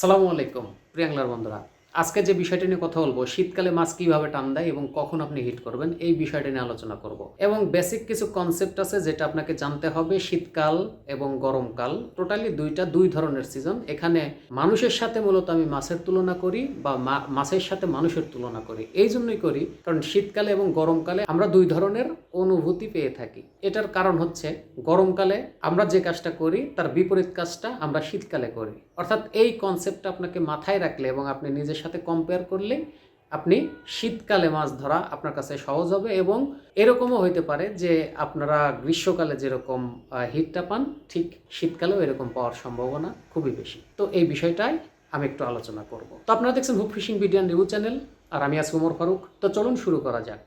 সালামু আলাইকুম প্রিয়াংলার বন্ধুরা। আজকে যে বিষয়টা নিয়ে কথা বলব, শীতকালে মাছ কীভাবে টান দেয় এবং কখন আপনি হিট করবেন, এই বিষয়টা নিয়ে আলোচনা করব। এবং বেসিক কিছু কনসেপ্ট আছে যেটা আপনাকে জানতে হবে, শীতকাল এবং গরমকাল। টোটালি দুইটা, দুই ধরনের সিজন এখানে মানুষের সাথে মূলত আমি মাছের তুলনা করি বা মাছের সাথে মানুষের তুলনা করি। এই জন্যই করি, কারণ শীতকালে এবং গরমকালে আমরা দুই ধরনের অনুভূতি পেয়ে থাকি। এটার কারণ হচ্ছে, গরমকালে আমরা যে কাজটা করি, তার বিপরীত কাজটা আমরা শীতকালে করি। অর্থাৎ এই কনসেপ্টটা আপনাকে মাথায় রাখলে এবং আপনি নিজের সাথে কম্পেয়ার করলে আপনি শীতকালে মাছ ধরা আপনার কাছে সহজ হবে এবং এরকমও হইতে পারে যে আপনারা গ্রীষ্মকালে যেরকম হিটটা পান, ঠিক শীতকালেও এরকম পাওয়ার সম্ভাবনা খুবই বেশি। তো এই বিষয়টাই আমি একটু আলোচনা করব। তো আপনারা দেখছেন hook fishing video review channel, আর আমি আছি উমর ফারুক। তো চলুন শুরু করা যাক।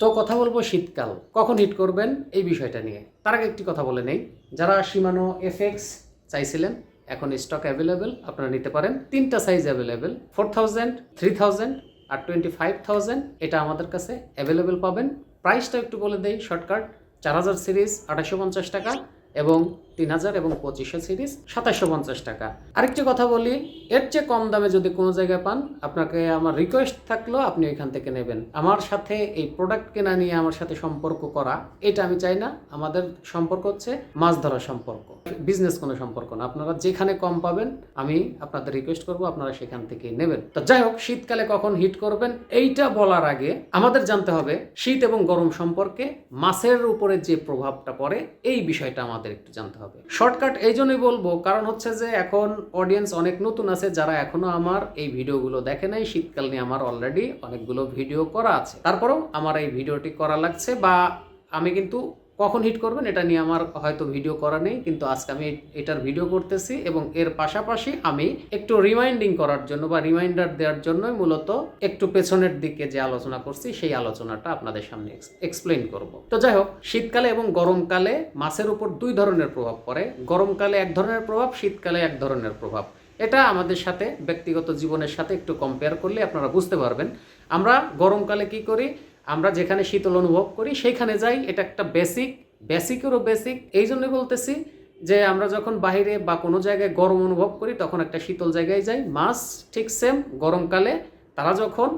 তো কথা বলব শীতকাল। কখন হিট করবেন এই বিষয়টা নিয়ে। তার আগে একটি কথা বলে নেই। যারা সীমানো এফএক্স চাইছিলেন, এখন স্টক অ্যাভেলেবেল আপনারা নিতে পারেন। তিনটা size available four thousand three thousand আর টোয়েন্টি ফাইভ থাউজেন্ড এটা আমাদের কাছে অ্যাভেলেবেল পাবেন। প্রাইসটা একটু বলে দেই শর্টকাট চার হাজার সিরিজ আঠাশশো পঞ্চাশ টাকা এবং তিন হাজার এবং পঁচিশশো সিরিজ সাতাশশো পঞ্চাশ টাকা। আরেকটি কথা বলি, এর চেয়ে কম দামে যদি কোনো জায়গায় পান, আপনাকে আমার রিকোয়েস্ট থাকল আপনি ওইখান থেকে নেবেন। আমার সাথে এই প্রোডাক্ট কেনা নিয়ে আমার সাথে সম্পর্ক করা, এটা আমি চাই না। আমাদের সম্পর্ক হচ্ছে মাছ ধরার সম্পর্ক। বিজনেস কোনো সম্পর্ক না। আপনারা যেখানে কম পাবেন, আমি আপনাদের রিকোয়েস্ট করব, আপনারা সেখান থেকে নেবেন। তো যাই হোক, শীতকালে কখন হিট করবেন, এইটা বলার আগে আমাদের জানতে হবে, শীত এবং গরম সম্পর্কে মাছের উপরে যে প্রভাবটা পড়ে, এই বিষয়টা আমাদের একটু জানতে হবে। শর্টকাট এই জন্যই বলব, কারণ হচ্ছে যে এখন অডিয়েন্স অনেক নতুন আছে, যারা এখনও আমার এই ভিডিওগুলো দেখে নাই। শীতকাল নিয়ে আমার অলরেডি অনেকগুলো ভিডিও করা আছে। তারপরেও আমার এই ভিডিওটি করা লাগছে বা আমি কিন্তু কখন হিট করবেন এটা নিয়ে আমার হয়তো ভিডিও করা নেই, কিন্তু আজকে আমি এটার ভিডিও করতেছি এবং এর পাশাপাশি আমি একটু রিমাইন্ডিং করার জন্য বা রিমাইন্ডার দেওয়ার জন্যই মূলত একটু পেছনের দিকে যে আলোচনা করছি, সেই আলোচনাটা আপনাদের সামনে এক্সপ্লেন করব। তো যাই হোক, শীতকালে এবং গরমকালে মাছের উপর দুই ধরনের প্রভাব পড়ে। গরমকালে এক ধরনের প্রভাব, শীতকালে এক ধরনের প্রভাব। এটা আমাদের সাথে ব্যক্তিগত জীবনের সাথে একটু কম্পেয়ার করলে আপনারা বুঝতে পারবেন। আমরা গরমকালে কি করি? আমরা যেখানে শীতল অনুভব করি, সেইখানে যাই। এটা একটা বেসিক বেসিকেরও বেসিক এই জন্য বলতেছি যে আমরা যখন বাহিরে বা কোনো জায়গায় গরম অনুভব করি, তখন একটা শীতল জায়গায় যাই। মাস ঠিক সেম গরমকালে তারা যখন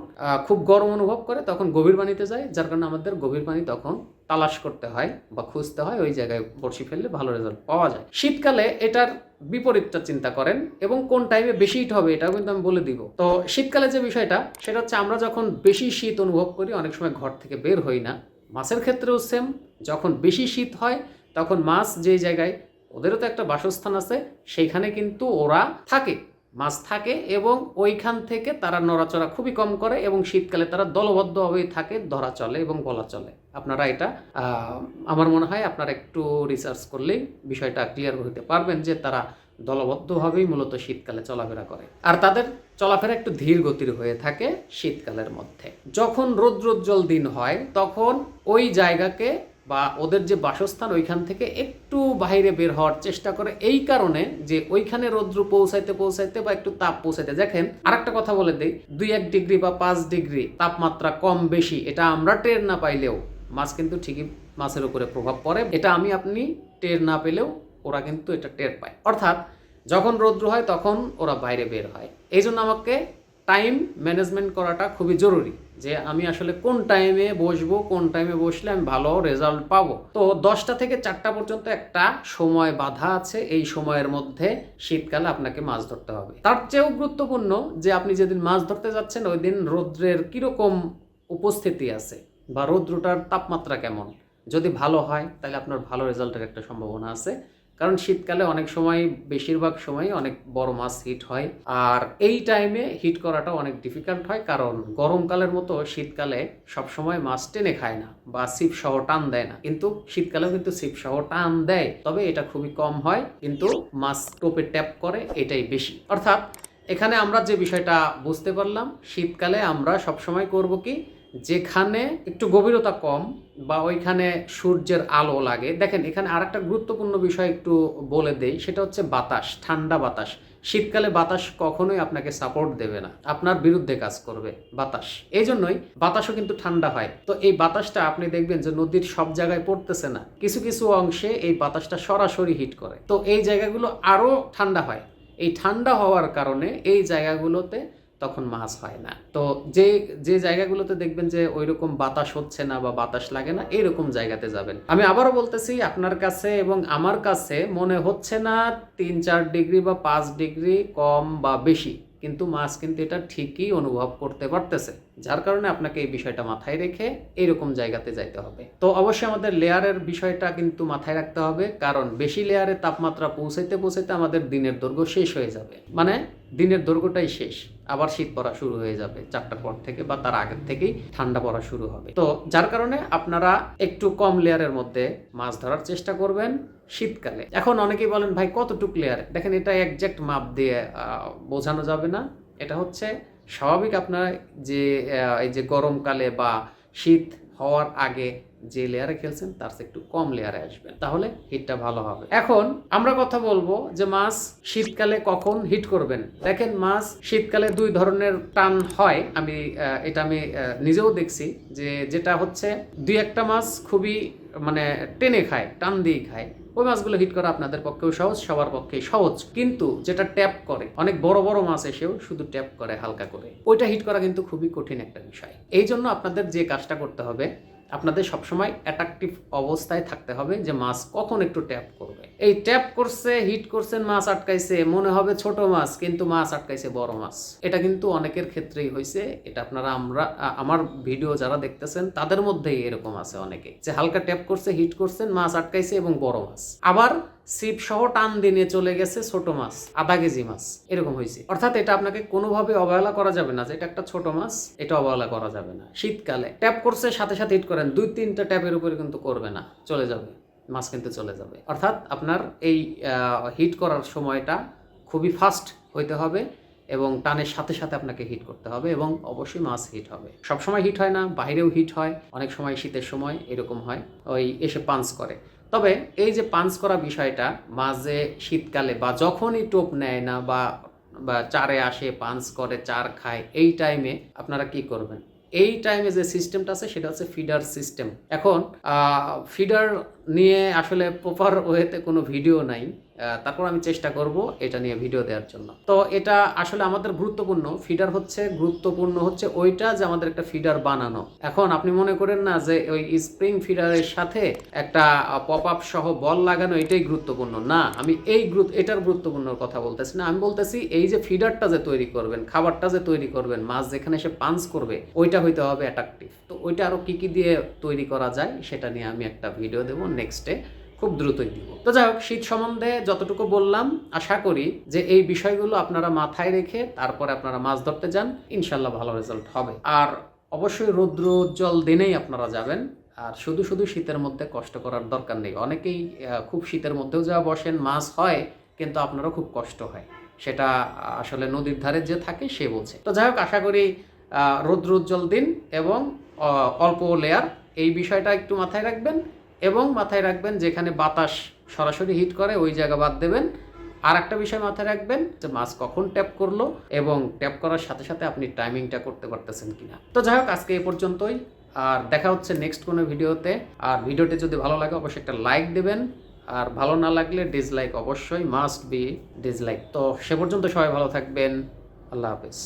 খুব গরম অনুভব করে তখন গভীর পানিতে যায়, যার কারণে আমাদের গভীর পানি তখন তালাশ করতে হয় বা খুঁজতে হয়, ওই জায়গায় বড়শি ফেললে ভালো রেজাল্ট পাওয়া যায়। শীতকালে এটার বিপরীতটা চিন্তা করেন এবং কোন টাইমে বেশি হিট হবে এটাও কিন্তু আমি বলে দিব। তো শীতকালে যে বিষয়টা, সেটা হচ্ছে আমরা যখন বেশি শীত অনুভব করি, অনেক সময় ঘর থেকে বের হই না। মাছের ক্ষেত্রেও সেম যখন বেশি শীত হয়, তখন মাছ যে জায়গায়, ওদেরও তো একটা বাসস্থান আছে, সেইখানে কিন্তু ওরা থাকে। মাছ থাকে এবং ওইখান থেকে তারা নড়াচড়া খুবই কম করে এবং শীতকালে তারা দলবদ্ধভাবেই থাকে, ধরা চলে এবং বলা চলে। আপনারা এটা আমার মনে হয় আপনারা একটু রিসার্চ করলেই বিষয়টা ক্লিয়ার হতে পারবেন যে তারা দলবদ্ধভাবেই মূলত শীতকালে চলাফেরা করে। আর তাদের চলাফেরা একটু ধীর গতির হয়ে থাকে শীতকালের মধ্যে। যখন রৌদ্রোজ্জ্বল দিন হয়, তখন ওই জায়গাকে বা ওদের যে বাসস্থান ওইখান থেকে একটু বাইরে বের হওয়ার চেষ্টা করে এই কারণে যে ওইখানে রৌদ্র পৌঁছাইতে পৌঁছাইতে বা একটু তাপ পৌঁছাইতে, দেখেন আরেকটা কথা বলে দিই, দুই এক ডিগ্রি বা পাঁচ ডিগ্রি তাপমাত্রা কম বেশি, এটা আমরা টের না পাইলেও, মাছ কিন্তু ঠিকই মাছের উপরে প্রভাব পড়ে, এটা আমি আপনি টের না পেলেও ওরা কিন্তু এটা টের পায়। অর্থাৎ যখন রৌদ্র হয় তখন ওরা বাইরে বের হয়। এই জন্য আমাকে টাইম ম্যানেজমেন্ট করাটা খুবই জরুরি। যে আমি আসলে কোন টাইমে বসবো, কোন টাইমে বসলে আমি ভালো রেজাল্ট পাবো। তো দশটা থেকে চারটা পর্যন্ত একটা সময় বাধা আছে, এই সময়ের মধ্যে শীতকালে আপনাকে মাছ ধরতে হবে। তার চেয়েও গুরুত্বপূর্ণ যে আপনি যেদিন মাছ ধরতে যাচ্ছেন, ওই দিন রৌদ্রের কীরকম উপস্থিতি আছে বা রৌদ্রটার তাপমাত্রা কেমন? যদি ভালো হয়, তাহলে আপনার ভালো রেজাল্টের একটা সম্ভাবনা আছে। কারণ শীতকালে অনেক সময়, বেশিরভাগ সময় অনেক বড় মাছ হিট হয়। আর এই টাইমে হিট করাটা অনেক ডিফিকাল্ট হয় কারণ গরমকালের মতো শীতকালে সব সময় মাছ টেনে খায় না বা সিপ সহ টান দেয় না। কিন্তু শীতকালেও কিন্তু সিপ সহ টান দেয়, তবে এটা খুবই কম হয়। কিন্তু মাছ টোপে ট্যাপ করে, এটাই বেশি। অর্থাৎ এখানে আমরা যে বিষয়টা বুঝতে পারলাম, শীতকালে আমরা সবসময় করব কি? যেখানে একটু গভীরতা কম বা ওইখানে সূর্যের আলো লাগে। দেখেন, এখানে আর একটা গুরুত্বপূর্ণ বিষয় একটু বলে দেই, সেটা হচ্ছে বাতাস, ঠান্ডা বাতাস। শীতকালে বাতাস কখনোই আপনাকে সাপোর্ট দেবে না। আপনার বিরুদ্ধে কাজ করবে বাতাস। এই জন্যই বাতাসও কিন্তু ঠান্ডা হয়। তো এই বাতাসটা আপনি দেখবেন যে নদীর সব জায়গায় পড়তেছে না। কিছু কিছু অংশে এই বাতাসটা সরাসরি হিট করে। তো এই জায়গাগুলো আরও ঠান্ডা হয়। এই ঠান্ডা হওয়ার কারণে এই জায়গাগুলোতে তখন মাছ হয় না। তো যে যে জায়গাগুলোতে দেখবেন যে ওই রকম বাতাস হচ্ছে না বা বাতাস লাগে না এরকম জায়গাতে যাবেন। আমি আবারও বলতেছি, আপনার কাছে এবং আমার কাছে মনে হচ্ছে না তিন চার ডিগ্রি বা পাঁচ ডিগ্রি কম বা বেশি। কিন্তু মাছ কিন্তু এটা ঠিকই অনুভব করতে পারতেছে, যার কারণে আপনাকে এই বিষয়টা মাথায় রেখে এইরকম জায়গাতে যাইতে হবে। তো অবশ্যই আমাদের লেয়ারের বিষয়টা কিন্তু মাথায় রাখতে হবে, কারণ বেশি লেয়ারে তাপমাত্রা পৌঁছাইতে পৌঁছাইতে আমাদের দিনের দৈর্ঘ্য শেষ হয়ে যাবে। মানে দিনের দৈর্ঘ্যটাই শেষ, আবার শীত পড়া শুরু হয়ে যাবে চারটার পর থেকে বা তার আগের থেকেই ঠান্ডা পড়া শুরু হবে। তো যার কারণে আপনারা একটু কম লেয়ারের মধ্যে মাছ ধরার চেষ্টা করবেন শীতকালে। এখন অনেকেই বলেন, ভাই, কতটুক লেয়ার দেখেন, এটা একজ্যাক্ট মাপ দিয়ে বোঝানো যাবে না। এটা হচ্ছে স্বাভাবিক আপনার যে এই যে গরমকালে বা শীত হওয়ার আগে যে লেয়ারে খেলছেন, তার চেয়ে একটু কম লেয়ারে আসবেন। তাহলে হিটটা ভালো হবে। এখন আমরা কথা বলব যে মাছ শীতকালে কখন হিট করবেন। দেখেন, মাছ শীতকালে দুই ধরনের টান হয়। আমি এটা আমি নিজেও দেখছি যে, যেটা হচ্ছে দুই একটা মাছ খুবই মানে টেনে খায়, টান দিয়ে খায়। ওই মাছগুলো হিট করা আপনাদের পক্ষেও সহজ, সবার পক্ষেই সহজ। কিন্তু যেটা ট্যাপ করে, অনেক বড় বড় মাছ এসেও শুধু ট্যাপ করে হালকা করে। ওইটা হিট করা কিন্তু খুবই কঠিন একটা বিষয়। এই জন্য আপনাদের যে কাজটা করতে হবে, আপনাদের সবসময় অ্যাট্রাকটিভ অবস্থায় থাকতে হবে যে মাছ কখন একটু ট্যাপ করবে। এই ট্যাপ করছে হিট করছেন মাছ আটকাইছে। মনে হবে ছোট মাছ, কিন্তু মাছ আটকাইছে, বড় মাছ। এটা কিন্তু অনেকের ক্ষেত্রেই হয়েছে এটা আপনারা, আমরা আমার ভিডিও যারা দেখতেছেন, তাদের মধ্যেই এরকম আছে অনেকে। যে হালকা ট্যাপ করছে হিট করছেন মাছ আটকাইছে এবং বড় মাছ। আবার সিপ সহ টান দিনে চলে গেছে ছোট মাছ, আধা কেজি মাছ। এরকম হয়েছে অর্থাৎ এটা আপনাকে কোনোভাবে অবহেলা করা যাবে না যে এটা একটা ছোট মাছ, এটা অবহেলা করা যাবে না। শীতকালে ট্যাপ করছে, সাথে সাথে হিট করেন। দুই তিনটা ট্যাপের উপরে কিন্তু করবে না, চলে যাবে। মাছ কিন্তু চলে যাবে। অর্থাৎ আপনার এই হিট করার সময়টা খুবই ফাস্ট হইতে হবে এবং টানের সাথে সাথে আপনাকে হিট করতে হবে এবং অবশ্যই মাছ হিট হবে। সবসময় হিট হয় না, বাইরেও হিট হয়, অনেক সময় শীতের সময় এরকম হয়, ওই এসে পাঞ্চ করে। তবে এই যে পাঞ্চ করা বিষয়টা, মাঝে শীতকালে বা যখনই টোপ নেয় না বা বা চারে আসে পাঞ্চ করে, চার খায়, এই টাইমে আপনারা কি করবেন? এই টাইমে যে সিস্টেমটা আছে, সেটা হচ্ছে ফিডার সিস্টেম এখন ফিডার নিয়ে আসলে প্রপার ওয়েতে কোনো ভিডিও নাই। তারপর আমি চেষ্টা করব এটা নিয়ে ভিডিও দেওয়ার জন্য। তো এটা আসলে আমাদের গুরুত্বপূর্ণ। ফিডার হচ্ছে, গুরুত্বপূর্ণ হচ্ছে ওইটা যে আমাদের একটা ফিডার বানানো। এখন আপনি মনে করেন না যে ওই স্প্রিং ফিডারের সাথে একটা পপ আপ সহ বল লাগানো, এটাই গুরুত্বপূর্ণ। না, আমি এই গুরুত্ব এটার গুরুত্বপূর্ণ কথা বলতেছি না। আমি বলতেছি এই যে ফিডারটা যে তৈরি করবেন, খাবারটা যে তৈরি করবেন, মাছ যেখানে এসে পাঞ্চ করবে, ওইটা হইতে হবে অ্যাট্রাকটিভ তো ওইটা আরও কি কি দিয়ে তৈরি করা যায়, সেটা নিয়ে আমি একটা ভিডিও দেবো। নেক্সটে খুব দ্রুতই দিব। তো যাই হোক, শীত সম্বন্ধে যতটুকু বললাম, আশা করি যে এই বিষয়গুলো আপনারা মাথায় রেখে তারপরে আপনারা মাছ ধরতে যান ইনশাল্লাহ ভালো রেজাল্ট হবে। আর অবশ্যই রৌদ্র উজ্জ্বল দিনেই আপনারা যাবেন, আর শুধু শুধু শীতের মধ্যে কষ্ট করার দরকার নেই। অনেকেই খুব শীতের মধ্যেও যা বসেন, মাছ হয়, কিন্তু আপনারও খুব কষ্ট হয়। সেটা আসলে নদীর ধারে যে থাকে, সে বলছে। তো যাই হোক, আশা করি রৌদ্র উজ্জ্বল দিন এবং অল্প লেয়ার এই বিষয়টা একটু মাথায় রাখবেন। এবং মাথায় রাখবেন যেখানে বাতাস সরাসরি হিট করে, ওই জায়গা বাদ দেবেন। আর একটা বিষয় মাথায় রাখবেন যে মাছ কখন ট্যাপ করল এবং ট্যাপ করার সাথে সাথে আপনি টাইমিংটা করতে পারতেছেন কিনা। তো যাই হোক, আজকে এই পর্যন্তই। আর দেখা হচ্ছে নেক্সট কোনো ভিডিওতে। আর ভিডিওটি যদি ভালো লাগে, অবশ্যই একটা লাইক দেবেন। আর ভালো না লাগলে ডিসলাইক অবশ্যই, মাস্ট বি ডিসলাইক। তো সে পর্যন্ত সবাই ভালো থাকবেন। আল্লাহ হাফেজ।